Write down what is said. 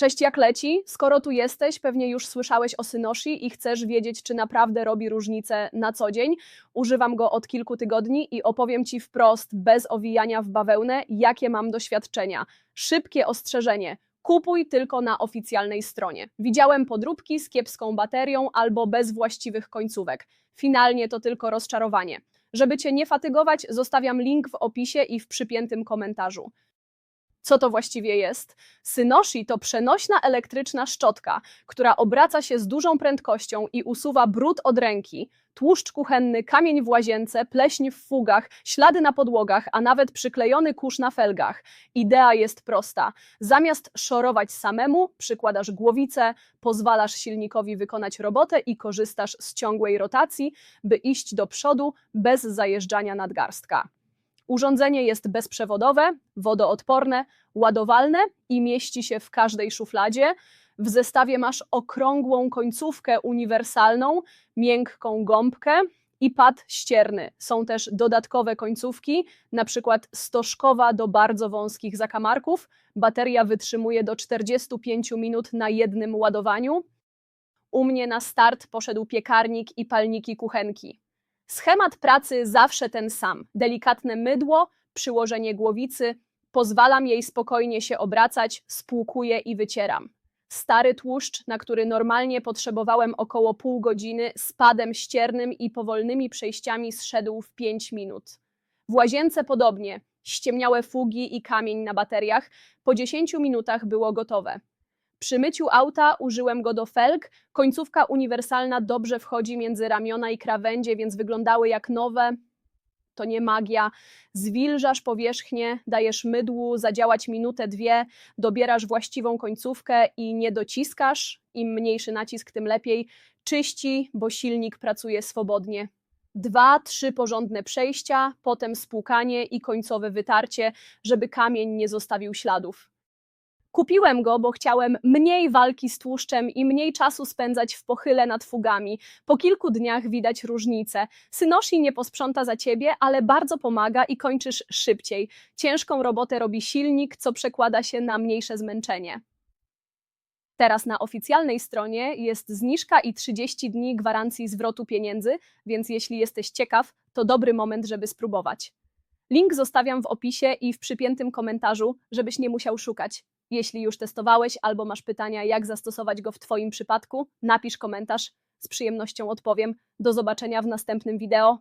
Cześć, jak leci? Skoro tu jesteś, pewnie już słyszałeś o Synoshi i chcesz wiedzieć, czy naprawdę robi różnicę na co dzień. Używam go od kilku tygodni i opowiem Ci wprost, bez owijania w bawełnę, jakie mam doświadczenia. Szybkie ostrzeżenie. Kupuj tylko na oficjalnej stronie. Widziałem podróbki z kiepską baterią albo bez właściwych końcówek. Finalnie to tylko rozczarowanie. Żeby Cię nie fatygować, zostawiam link w opisie i w przypiętym komentarzu. Co to właściwie jest? Synoshi to przenośna elektryczna szczotka, która obraca się z dużą prędkością i usuwa brud od ręki, tłuszcz kuchenny, kamień w łazience, pleśń w fugach, ślady na podłogach, a nawet przyklejony kurz na felgach. Idea jest prosta. Zamiast szorować samemu, przykładasz głowicę, pozwalasz silnikowi wykonać robotę i korzystasz z ciągłej rotacji, by iść do przodu bez zajeżdżania nadgarstka. Urządzenie jest bezprzewodowe, wodoodporne, ładowalne i mieści się w każdej szufladzie. W zestawie masz okrągłą końcówkę uniwersalną, miękką gąbkę i pad ścierny. Są też dodatkowe końcówki, na przykład stożkowa do bardzo wąskich zakamarków. Bateria wytrzymuje do 45 minut na jednym ładowaniu. U mnie na start poszedł piekarnik i palniki kuchenki. Schemat pracy zawsze ten sam. Delikatne mydło, przyłożenie głowicy, pozwalam jej spokojnie się obracać, spłukuję i wycieram. Stary tłuszcz, na który normalnie potrzebowałem około pół godziny, z padem ściernym i powolnymi przejściami zszedł w 5 minut. W łazience podobnie. Ściemniałe fugi i kamień na bateriach. Po 10 minutach było gotowe. Przy myciu auta użyłem go do felg. Końcówka uniwersalna dobrze wchodzi między ramiona i krawędzie, więc wyglądały jak nowe. To nie magia. Zwilżasz powierzchnię, dajesz mydłu zadziałać minutę, dwie, dobierasz właściwą końcówkę i nie dociskasz. Im mniejszy nacisk, tym lepiej. Czyści, bo silnik pracuje swobodnie. Dwa, trzy porządne przejścia, potem spłukanie i końcowe wytarcie, żeby kamień nie zostawił śladów. Kupiłem go, bo chciałem mniej walki z tłuszczem i mniej czasu spędzać w pochyle nad fugami. Po kilku dniach widać różnicę. Synoshi nie posprząta za ciebie, ale bardzo pomaga i kończysz szybciej. Ciężką robotę robi silnik, co przekłada się na mniejsze zmęczenie. Teraz na oficjalnej stronie jest zniżka i 30 dni gwarancji zwrotu pieniędzy, więc jeśli jesteś ciekaw, to dobry moment, żeby spróbować. Link zostawiam w opisie i w przypiętym komentarzu, żebyś nie musiał szukać. Jeśli już testowałeś albo masz pytania, jak zastosować go w Twoim przypadku, napisz komentarz, z przyjemnością odpowiem. Do zobaczenia w następnym wideo.